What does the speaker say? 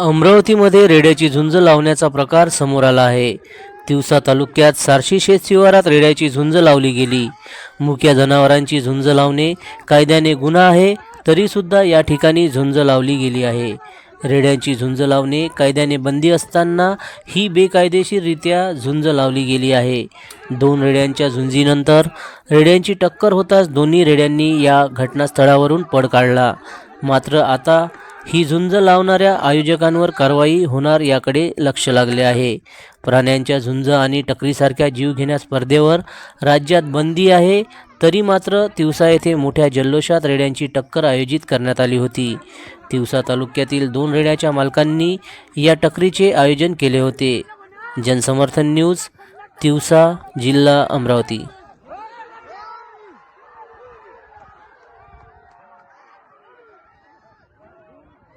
अमरावतीमध्ये रेड्याची झुंज लावण्याचा प्रकार समोर आला आहे. दिवसा तालुक्यात सारशी शेत शिवारात रेड्याची झुंज लावली गेली. मुक्या जनावरांची झुंज लावणे कायद्याने गुन्हा आहे तरीसुद्धा या ठिकाणी झुंज लावली गेली आहे. रेड्यांची झुंज लावणे कायद्याने बंदी असताना ही बेकायदेशीररित्या झुंज लावली गेली आहे. दोन रेड्यांच्या झुंजीनंतर रेड्यांची टक्कर होताच दोन्ही रेड्यांनी या घटनास्थळावरून पळ काढला. मात्र आता ही झुंज लावणाऱ्या आयोजकांवर कारवाई होणार याकडे लक्ष लागले आहे. प्राण्यांच्या झुंज आणि टकरीसारख्या जीवघेण्या स्पर्धेवर राज्यात बंदी आहे तरी मात्र तिवसा येथे मोठ्या जल्लोषात रेड्यांची टक्कर आयोजित करण्यात आली होती. तिवसा तालुक्यातील दोन रेड्याच्या मालकांनी या टकरीचे आयोजन केले होते. जनसमर्थन न्यूज तिवसा जिल्हा अमरावती.